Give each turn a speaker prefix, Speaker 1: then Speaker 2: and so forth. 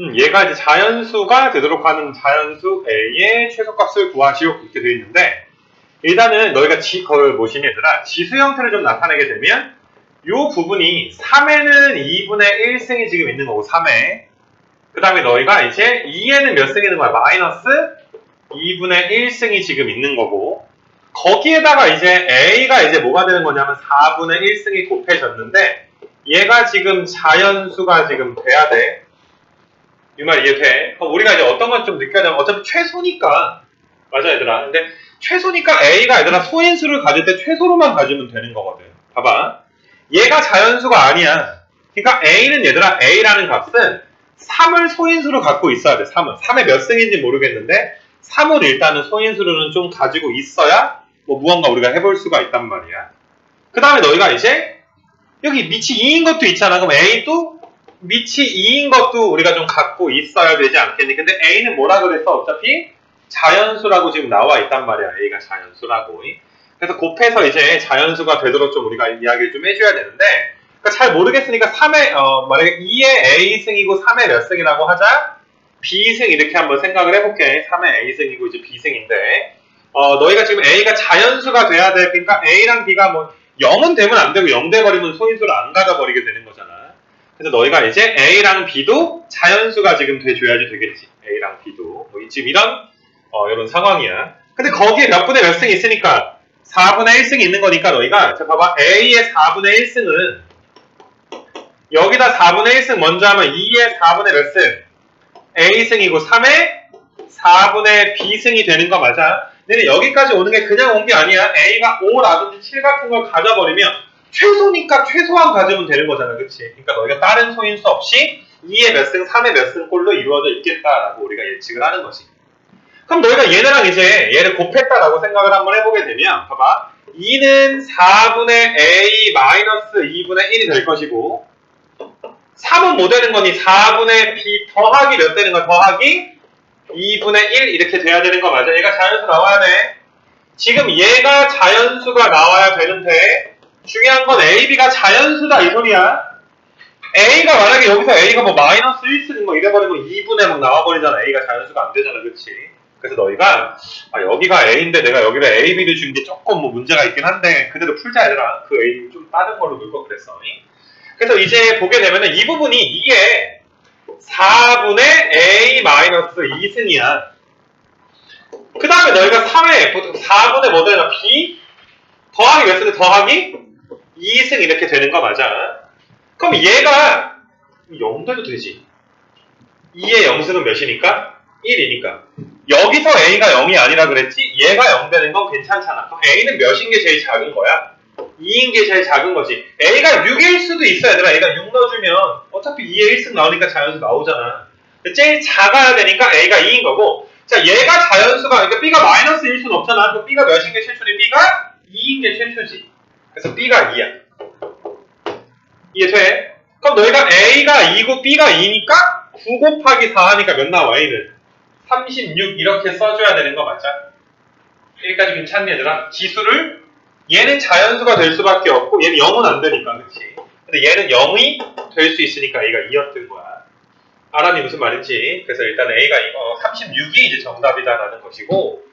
Speaker 1: 음, 얘가 이제 자연수가 되도록 하는 자연수 A의 최소값을 구하시오. 이렇게 되어 있는데 일단은 너희가 지, 그걸 보시면 얘들아 지수 형태를 좀 나타내게 되면 요 부분이 3에는 2분의 1승이 지금 있는 거고 3에. 그 다음에 너희가 이제 2에는 몇 승이 있는 거야? 마이너스 2분의 1승이 지금 있는 거고 거기에다가 이제 A가 이제 뭐가 되는 거냐면 4분의 1승이 곱해졌는데 얘가 지금 자연수가 지금 돼야 돼. 이 말 이해돼? 그럼 우리가 이제 어떤 건좀 느껴야 되면 어차피 최소니까 맞아 얘들아. 근데 최소니까 A가 얘들아 소인수를 가질 때 최소로만 가지면 되는 거거든. 봐봐. 얘가 자연수가 아니야. 그러니까 A는 얘들아 A라는 값은 3을 소인수로 갖고 있어야 돼. 3은. 3의 몇 승인지 모르겠는데 3을 일단은 소인수로는 좀 가지고 있어야 뭐 무언가 우리가 해볼 수가 있단 말이야. 그 다음에 너희가 이제 여기 밑이 2인 것도 있잖아. 그럼 A도 밑이 2인 것도 우리가 좀 갖고 있어야 되지 않겠니? 근데 A는 뭐라 그랬어? 어차피 자연수라고 지금 나와 있단 말이야. A가 자연수라고. 그래서 곱해서 이제 자연수가 되도록 좀 우리가 이야기를 좀 해줘야 되는데 그러니까 잘 모르겠으니까 3의 어, 만약에 2의 A승이고 3의 몇 승이라고 하자 B승 이렇게 한번 생각을 해볼게. 3의 A승이고 이제 B승인데 어, 너희가 지금 A가 자연수가 돼야 돼. 그러니까 A랑 B가 뭐 0은 되면 안 되고 0 돼버리면 소인수를 안 가져버리게 되는 거잖아. 그래서 너희가 이제 A랑 B도 자연수가 지금 돼줘야지 되겠지. A랑 B도. 뭐 지금 이런, 어, 이런 상황이야. 근데 거기에 몇 분의 몇 승이 있으니까 4분의 1승이 있는 거니까 너희가, 자, 봐봐. A의 4분의 1승은 여기다 4분의 1승 먼저 하면 2의 4분의 몇 승? A승이고 3의 4분의 B승이 되는 거 맞아? 근데 여기까지 오는 게 그냥 온 게 아니야. A가 5라든지 7 같은 걸 가져버리면 최소니까 최소한 가지면 되는 거잖아. 그치? 그러니까 너희가 다른 소인수 없이 2의 몇 승, 3의 몇 승 꼴로 이루어져 있겠다라고 우리가 예측을 하는 거지. 그럼 너희가 얘네랑 이제 얘를 곱했다라고 생각을 한번 해보게 되면 봐봐. 2는 4분의 A 마이너스 2분의 1이 될 것이고 3은 뭐 되는 거니? 4분의 B 더하기 몇 되는 거야? 더하기 2분의 1 이렇게 돼야 되는 거 맞아? 얘가 자연수 나와야 돼. 지금 얘가 자연수가 나와야 되는데 중요한 건 A, B가 자연수다 이 소리야. A가 만약에 여기서 A가 뭐 마이너스 1승 뭐 이래버리면 2분의 막 나와버리잖아. A가 자연수가 안 되잖아. 그치? 그래서 너희가 아, 여기가 A인데 내가 여기다 A, B를 준 게 조금 뭐 문제가 있긴 한데 그대로 풀자 얘들아. 그 A 좀 다른 걸로 거 그랬어. 그래서 이제 보게 되면은 이 부분이 2에 4분의 A 마이너스 2승이야. 그 다음에 너희가 3회, 4분의 뭐 되나? B? 더하기 몇 승? 더하기 2승 이렇게 되는 거 맞아. 그럼 얘가 0돼도 되지. 2의 0승은 몇이니까? 1이니까. 여기서 A가 0이 아니라 그랬지? 얘가 0 되는 건 괜찮잖아. 그럼 A는 몇인 게 제일 작은 거야? 2인 게 제일 작은 거지. A가 6일 수도 있어, 얘들아. A가 6 넣어주면 어차피 2의 1승 나오니까 자연수 나오잖아. 제일 작아야 되니까 A가 2인 거고. 자, 얘가 자연수가, 그러니까 B가 마이너스 1 수는 없잖아. 그럼 B가 몇인 게 최초니? B가 2인 게 최초지. 그래서 B가 2야. 이해돼? 그럼 너희가 A가 2고 B가 2니까 9 곱하기 4 하니까 몇 나와, A는? 36 이렇게 써줘야 되는 거 맞아? 여기까지 괜찮니, 얘들아? 지수를 얘는 자연수가 될 수밖에 없고 얘는 0은 안 되니까 그치 근데 얘는 0이 될 수 있으니까 A가 2였던 거야 알았니 무슨 말인지 그래서 일단 A가 이거 36이 이제 정답이다라는 것이고